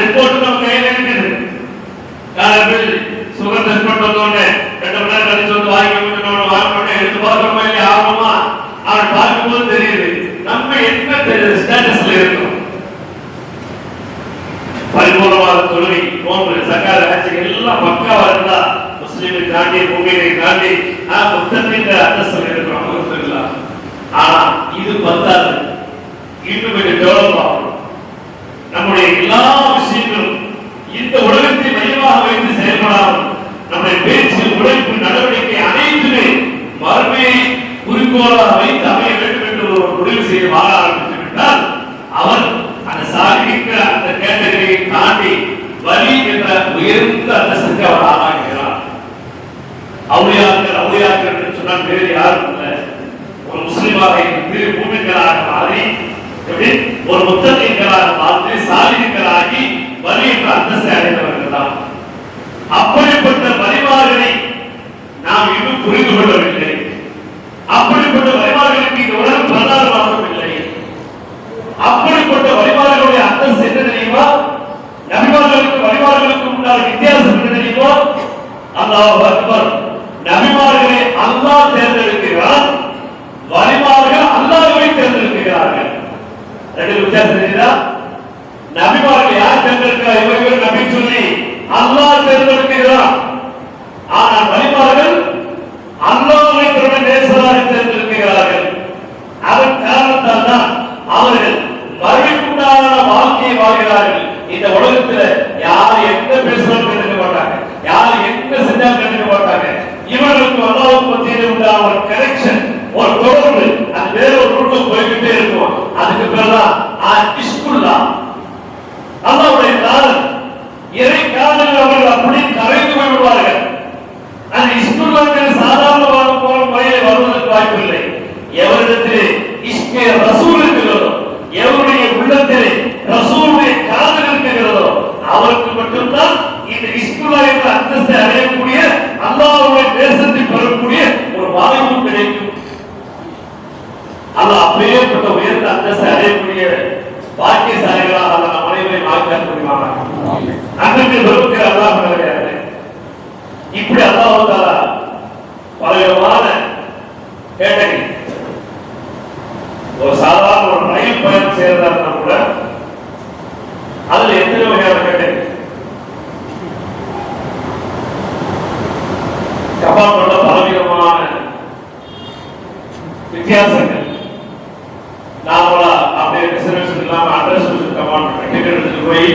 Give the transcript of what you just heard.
Report ನಾವು ಕೈಯಲ್ಲಿ ಯಾರು ಸುಖ ತಗೊಂಡು ಬಂದವನೇ ಗಂಡ ಮನೆ ಕಲಿಸೋದು ಆಗಿ ನೋಡು ಆಗೊಂಡೆ ಎದ್ದು ಬಾತ್ರೂಮ್ ಅಲ್ಲಿ ಆವಮ್ಮ ಅವ್ರ ಬಾತ್ರೂಮ್ ತೆರೆಯಿರಿ. ನಮ್ಮ ಎನ್ನ ಸ್ಟೇಟಸ್ ಇರುತ್ತೆ ಪರಿಪೂರ್ಣವಾದ ತೊಡಗಿ ನೋಂಬರಿ ಸಕಾಲ ಆಚೆಗೆ ಎಲ್ಲ ಪಕ್ಕವಾದ ಮುಸ್ಲಿಮ್ ದಾಟಿ ಭೂಮಿಗೆ ದಾಟಿ ಆ ಭಕ್ತರಿಂದ ಅಂತಸ್ತಲ್ಲಿ ಇರುತ್ತೆ ಇಲ್ಲ. ಆ ಇದು ಬಂದಾದ್ರೆ பேச்சு உழைப்பு நடவடிக்கை அனைத்துமே மறுமையை குறிக்கோளாக வைத்து அமைய வேண்டும் என்று ஒரு முடிவு செய்ய வாழ ஆரம்பித்து விட்டால் அவர் அந்த சாதிக்க அந்த கேட்டகரியை தாண்டி வலி என்ற உயர்ந்த அந்தஸ்துக்கு அவர் ஆளாகிறார் அவுளியாக்கள் அவுளியாக்கள் என்று சொன்னால் வேறு யாரும் இல்லை. ஒரு முஸ்லிமாக இருந்து மூமின்களாக மாறி ஒரு முத்தகைகளாக அல்லாஹ் அக்பர். நபிமார்களை அல்லாஹ் தேர்ந்தெடுக்கிறார். வழிமார்கள் அல்லாஹ்வை தேர்ந்தெடுக்கிறார்கள். ரெண்டு வித்தியாசம் தெரியுதா? நபிமார்கள் யார் தேர்ந்தெடுக்கிறார்? இவர் இவர் நபி சொல்லி அல்லாஹ் தேர்ந்தெடுக்கிறார். ஆனால் வழிமார்கள் அல்லாஹ்வை தன்னுடைய நேசராக தேர்ந்தெடுக்கிறார்கள். அதன் காரணத்தால் தான் அவர்கள் மறுமைக்குண்டான வாழ்க்கையை வாழ்கிறார்கள். இந்த உலகத்தில் அவர்கள் அப்படி கரைந்து போய் விடுவார்கள் அந்த இஸ்குல்லாக்கள் சாதாரண வாழ் போல முறையில் வருவதற்கு வாய்ப்பில்லை. எவரிடத்திலே இஷ்கே ரசூல் இருக்கிறதோ எவருடைய உள்ளத்திலே ரசூலுடைய காதல் இருக்கிறதோ அவருக்கு மட்டும்தான் இந்த இஸ்முல்லா என்ற அந்தஸ்தை அடையக்கூடிய அல்லாவுடைய தேசத்தை பெறக்கூடிய ஒரு வாய்ப்பு கிடைக்கும். அல்லாஹ் அப்பேற்பட்ட உயர்ந்த அந்தஸ்தை அடையக்கூடிய கேட்டகரி ஒரு சாதாரண ஒரு ரயில் பயணம் செய்யறதா கூட அதுல எத்தனை வகையான கேட்டகரி ஜப்பான் உள்ள பலவிதமான வித்தியாசங்கள். நாமளா அப்படியே ரிசர்வேஷன் இல்லாம அட்ரஸ் கமாண்ட் போய்